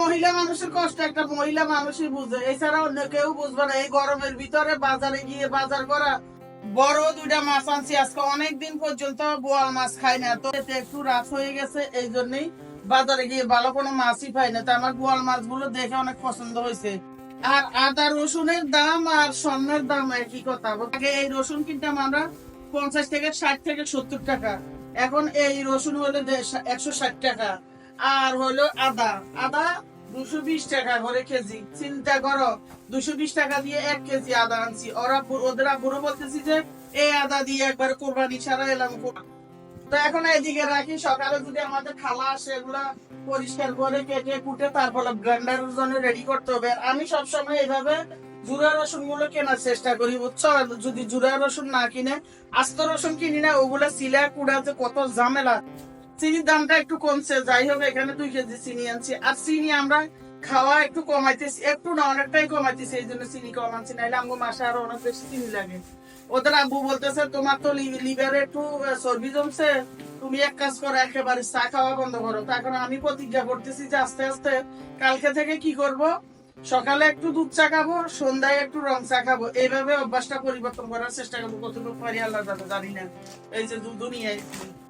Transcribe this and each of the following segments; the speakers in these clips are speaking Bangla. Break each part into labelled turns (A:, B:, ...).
A: মহিলা মানুষের কষ্ট একটা, মহিলা মানুষই বুঝে। এছাড়া অন্য কেউ বুঝবে না। এই গরমের ভিতরে বাজারে গিয়ে বাজার করা, বড় দুইটা মাছ আনছি। আজকে অনেক দিন পর্যন্ত বোয়াল মাছ খাই না। তো এতে একটু রাত হয়ে গেছে, এই জন্যই বাজারে গিয়ে ভালো কোনো মাছই পাই না। তো আমার বোয়াল মাছগুলো দেখে অনেক পছন্দ হয়েছে। আর আদা রসুনের দাম আর স্বর্ণের দাম একই কথা। আগে এই রসুন কিনতাম আমরা পঞ্চাশ থেকে ষাট থেকে সত্তর টাকা। এখন এই রসুন হলো একশো ষাট টাকা। আর হলো আদা। আদা দুশো বিশ টাকা করে কেজি। চিন্তা করো, দুশো বিশ টাকা দিয়ে এক কেজি আদা আনছি। ওরা ওদের বুড়ো বলতেছি যে, এই আদা দিয়ে একবার কোরবানি ছাড়া এলাম তো এখন এইদিকে রাখি, সকালে যদি আমাদের খালা আসে, এগুলা পরিষ্কার করে কেটে কুটে জন্য রেডি করতে হবে। আমি সবসময় এইভাবে জুরা রসুনগুলো কেনার চেষ্টা করি, বুঝছ? যদি জুরা রসুন না কিনে, আস্ত রসুন কিনি না, ওগুলা সিলা কুড়াতে কত ঝামেলা। চিনির দামটা একটু কমছে, যাই হোক এখানে দুই কেজি চিনি আনছি। আর চিনি আমরা খাওয়া একটু কমাইতেছি, একটু না, অনেকটাই কমাইতেছি, এই জন্য চিনি কমাচ্ছি নাইলে আমগো মাসে আরও অনেক বেশি চিনি লাগে। ওদের আব্বু বলতেছে, তোমার তো লিভারে একটু চর্বি জমছে, তুমি এক কাজ করো, একেবারে চা খাওয়া বন্ধ করো। তো এখন আমি প্রতিজ্ঞা করতেছি যে আস্তে আস্তে কালকে থেকে কি করব? সকালে একটু দুধ চা খাব, সন্ধ্যায় একটু রং চা খাব। এইভাবে অভ্যাসটা পরিবর্তন করার চেষ্টা করব। কতটুকু পারি আল্লাহ জানি না। এই যে দুধ নিয়ে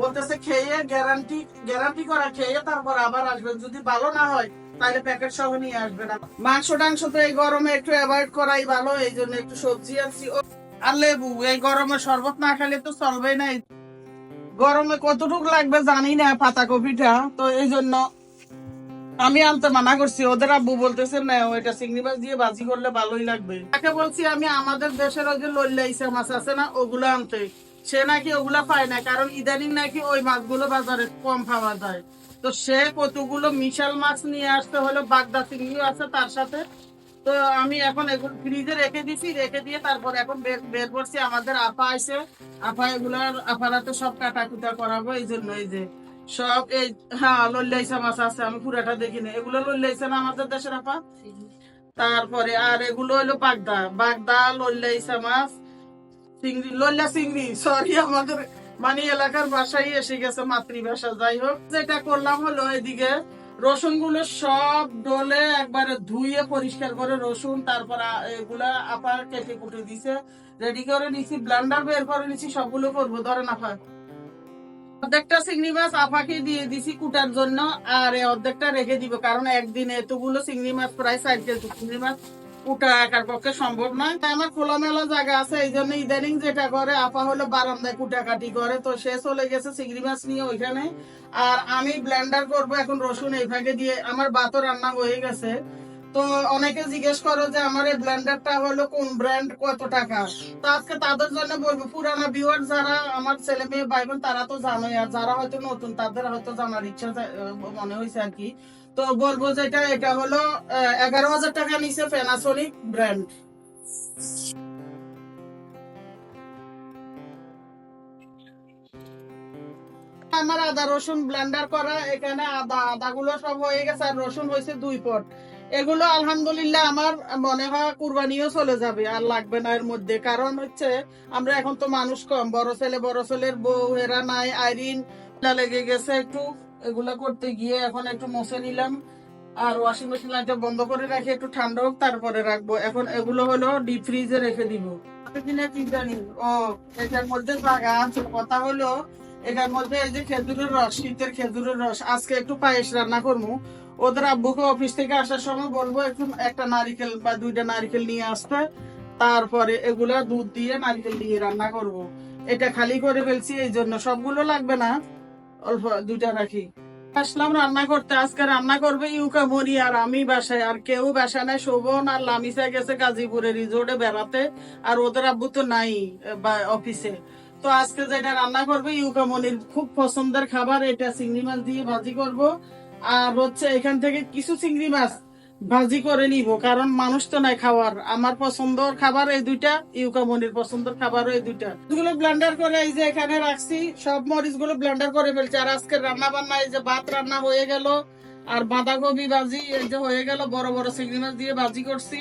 A: বলতেছে খেয়ে গ্যারান্টি গ্যারান্টি করা, খেয়ে তারপর আবার আসবেন। যদি ভালো না হয়, তাহলে প্যাকেট সহ নিয়ে আসবেন। মাংস টাংস তো এই গরমে একটু অ্যাভয়েড করাই ভালো, এই জন্য একটু সবজি আনছি। আর লেবু, এই গরমে শরবত না খেলে তো চলবেই না। গরমে কতটুকু লাগবে জানি না, পাতা কপিটা। তো এই জন্য আমি আনতে মানা করছি। ওদের আব্বু বলতেছে না ওইটা চিংড়ি মাছ দিয়ে ভাজি করলে ভালোই লাগবে। তাকে বলছি, আমি আমাদের দেশের ওই যে লইলা ইসা মাছ আছে না, ওগুলো আনতে। সে নাকি ওগুলা পায় না কারণ ইদানিং নাকি ওই মাছগুলো বাজারে কম পাওয়া যায়। তো সে কতগুলো মিশাল মাছ নিয়ে আসতে হলো বাগদা চিংড়িও আছে তার সাথে। তো আমি এখন এগুলো ফ্রিজে রেখে দিছি রেখে দিয়ে তারপর এখন বের বের করছি। আমাদের আপা আছে আপা এগুলার আপারাতে সব কাটা কুটা করাবো এই জন্য এই যে সব এই হ্যাঁ লল্লাইসা মাছ আছে আমি পুরাটা দেখিনি এগুলো লল্লাইসা না আমাদের দেশের আপা? তারপরে আর এগুলো হলো বাগদা। বাগদা লল্লাইসা মাছ। লল্লা সরি আমাদের মানে এলাকার ভাষাই এসে গেছে মাতৃভাষা। যাই হোক, যেটা করলাম হলো এদিকে রসুনগুলো সব একবারে ধুয়ে পরিষ্কার করে রসুন, তারপর এগুলা আপার কেটে কুটে দিছে। রেডি করে নিছি ব্লান্ডার বের করে নিছি, সবগুলো করব। অর্ধেকটা চিংড়ি মাছ আপাকে দিয়ে দিছি কুটার জন্য, আর অর্ধেকটা রেখে দিব, কারণ একদিন এতগুলো চিংড়ি মাছ, প্রায় কেজি চিংড়ি মাছ কুটা একার পক্ষে সম্ভব নয়। তাই আমার খোলামেলা জায়গা আছে, এই জন্য ইদানিং যেটা করে, আপা হলো বারান্দায় কুটাকাটি করে, তো সে চলে গেছে চিংড়ি মাছ নিয়ে ওইখানে। আর আমি ব্লেন্ডার করব, এখন রসুন এই ভাগে দিয়ে, আমার ভাতও রান্না হয়ে গেছে। তো অনেকে জিজ্ঞেস করো যে আমার এই ব্লেন্ডারটা হলো কোন ব্র্যান্ড কত টাকা? তো আজকে তাদের জন্য বলব, পুরানা ভিউয়ার যারা, আমার ছেলে মেয়ে ভাই বোন, তারা তো জানোই, আর যারা হয়তো নতুন, তাদের হয়তো জানার ইচ্ছা মনে হয়েছে আর কি। তো বলব যেটা, এটা হলো এগারো হাজার টাকা নিচে প্যানাসোনিক ব্র্যান্ড আমার আদা রসুন ব্লেন্ডার করা, এখানে আদা আদা গুলো সব হয়ে গেছে, আর রসুন হয়েছে দুই পট। এগুলো আলহামদুলিল্লাহ আমার মনে হয় কুরবানিও চলে যাবে, আর লাগবে না এর মধ্যে। কারণ হচ্ছে, আমরা এখন তো মানুষ কম, বড় ছেলে, বড় ছেলের বউ হেরা নাই, আইরিন লেগে গেছে একটু। এগুলা করতে গিয়ে এখন একটু মুছে নিলাম। আর ওয়াশিং মেশিন লাইনটা বন্ধ করে রাখি একটু ঠান্ডা হোক তারপরে রাখব। এখন এগুলো হলো ডিপ ফ্রিজে রেখে দিব। কিনা কি জানি ও এটার মধ্যে আছে। কথা হলো এটার মধ্যে এই যে খেজুরের রস শীতের খেজুরের রস আজকে একটু পায়েস রান্না করব। ওদের আব্বুকে অফিস থেকে আসার সময় বলব একটু একটা নারিকেল বা দুইটা নারিকেল নিয়ে আসতে। তারপরে এগুলা দুধ দিয়ে নারিকেল দিয়ে রান্না করব। এটা খালি করে ফেলছি এই জন্য সবগুলো লাগবে না। অল্প দুইটা রাখি। আসলাম রান্না করতে, আজকে রান্না করবে ইউকা মরি, আর আমি বাসায়, আর কেউ বাসায় নাই শোভন আর লামিসা গেছে গাজীপুরে রিজোর্টে বেড়াতে, আর ওদের আব্বু তো নাই অফিসে তো আজকে যেটা রান্না করবে ইউকা মনির খুব পছন্দের খাবার, এটা চিংড়ি মাছ দিয়ে ভাজি করব। আর হচ্ছে এখান থেকে কিছু চিংড়ি মাছ ভাজি করে নিব, কারণ মানুষ তো নাই খাওয়ার। আমার পছন্দর খাবার এই দুইটা, ইউকামনির পছন্দের খাবারও এই দুইটা। এগুলো ব্লেন্ডার করে এই যে এখানে রাখছি, সব মরিচগুলো ব্লেন্ডার করে ফেলছি। আর আজকে রান্না বান্না এই যে ভাত রান্না হয়ে গেল, আর বাঁধাকপি ভাজি, এই যে হয়ে গেল, বড় বড় চিংড়ি মাছ দিয়ে ভাজি করছি।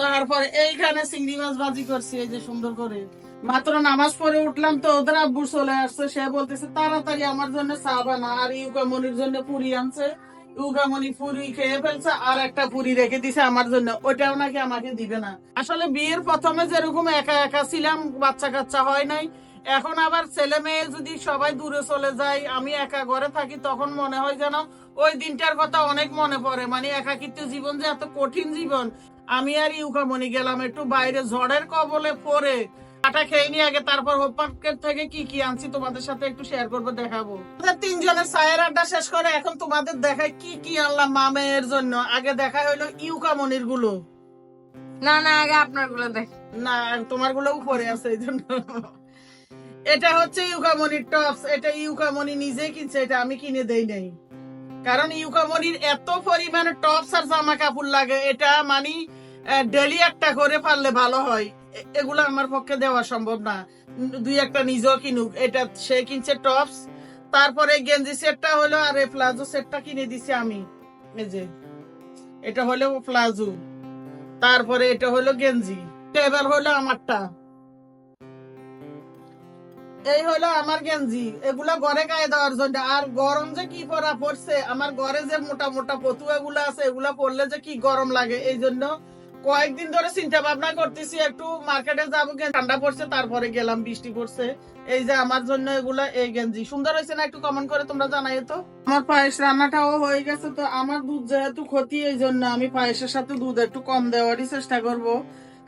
A: তারপরে এইখানে চিংড়ি মাছ ভাজি করছি, এই যে সুন্দর করে। মাত্র নামাজ পড়ে উঠলাম তো, ওদের আব্বু চলে আসছে, সে বলতেছে, তাড়াতাড়ি আমার জন্য চা বানা, আর ইউকামনির জন্য পুরি আনছে। ইউকামনি পুরি খেয়ে ফেলছে, আর একটা পুরি রেখে দিছে আমার জন্য। ওটাও নাকি আমাকে দিবে না। আসলে বিয়ের প্রথমে যেরকম একা একা ছিলাম, বাচ্চা কাচ্চা হয় নাই। এখন আবার ছেলে মেয়ে যদি সবাই দূরে চলে যায়, আমি একা ঘরে থাকি, তখন মনে হয় যেন ওই দিনটার কথা অনেক মনে পড়ে। মানে একাকিত্ব জীবন যে এত কঠিন জীবন। আমি আর ইউকামনি গেলাম একটু বাইরে, ঝড়ের কবলে পড়ে। আটা খেয়ে নিয়ে আগে তারপর থেকে কি কি আনছি তোমাদের সাথে একটু শেয়ার করব দেখাবো। তিনজনের চায়ের আড্ডা শেষ করে এখন তোমাদের দেখায় কি কি আনলাম মামের জন্য। আগে দেখা হইলগুলো।
B: না না আগে আপনারগুলো দেখ।
A: না তোমারগুলো উপরে আছে এই জন্য। এটা হচ্ছে ইউকামনির টপস এটা ইউকামনি নিজেই কিনছে এটা আমি কিনে দেই নাই। কারণ ইউকামনির এত পরিমাণে টপস আর জামা কাপড় লাগে এটা মানে ডেলি একটা করে পারলে ভালো হয়। এগুলো আমার পক্ষে দেওয়া সম্ভব না। দুই একটা নিজেও কিনুক। এটা সে কিনছে টপস, তারপরে গেঞ্জি সেটটা হলো আর এই প্লাজো সেটটা কিনে দিছি আমি। এই যে, এটা হলো প্লাজো, তারপরে এটা হলো গেঞ্জি। এবার হলো আমারটা। এই হলো আমার গেঞ্জি। এগুলা ঘরে গায়ে দেওয়ার জন্য। আর গরম যে কি পরা পড়ছে, আমার ঘরে যে মোটা মোটা পতুয়া গুলা আছে, এগুলা পরলে যে কি গরম লাগে, এই জন্য কয়েকদিন ধরে চিন্তা ভাবনা করতেছি, একটু মার্কেটে যাব ঠান্ডা পড়ছে, তারপরে গেলাম, বৃষ্টি পড়ছে। এই যে আমার জন্য এগুলা এই গেঞ্জি। সুন্দর হয়েছে না একটু কমেন্ট করে তোমরা জানাই তো? আমার পায়েস রান্নাটাও হয়ে গেছে তো, আমার দুধ যেহেতু ক্ষতি, এই জন্য আমি পায়েসের সাথে দুধ একটু কম দেওয়ারই চেষ্টা করব।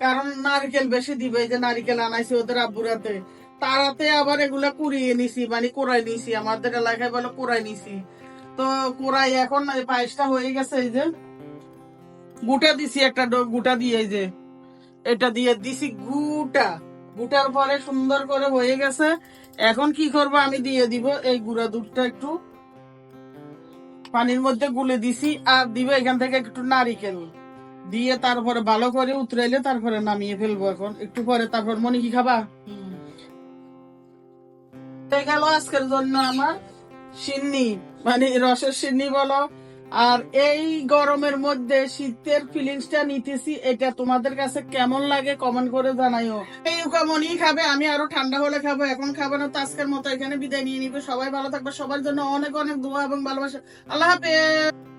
A: কারণ নারকেল বেশি দিবে যে নারকেল আনাইছি ওদের আব্বুরাতে। তারাতে আবার এগুলা কুড়িয়ে নিছি মানে কোরাই নিছি। আমাদের এলাকায় বলে কোরাই নিছি। তো কোরাই এখন পায়েসটা হয়ে গেছে, এই যে গুটা দিছি, একটা গুটা দিয়ে যে, এটা দিয়ে দিছি গুটা। গুটার পরে সুন্দর করে হয়ে গেছে। এখন কি করব, আমি দিয়ে দিব এই গুঁড়া দুধটা একটু। পানির মধ্যে গুলে দিছি আর দিব এখান থেকে একটু নারিকেল। দিয়ে তারপরে ভালো করে উতরাইলে তারপরে নামিয়ে ফেলব এখন। একটু পরে তারপর মনে কি খাবা? গেল আজকের জন্য আমার সিন্নি। মানে রসের সিন্নি বলো আর এই গরমের মধ্যে শীতের ফিলিংসটা নিতেছি, এটা তোমাদের কাছে কেমন লাগে কমেন্ট করে জানাইও। এই কেমনই খাবে, আমি আরও ঠান্ডা হলে খাব, এখন খাব না তো আজকের মতো এখানে বিদায় নিয়ে নিবে। সবাই ভালো থাকবে, সবার জন্য অনেক অনেক দোয়া এবং ভালোবাসা। আল্লাহ হাফেজ!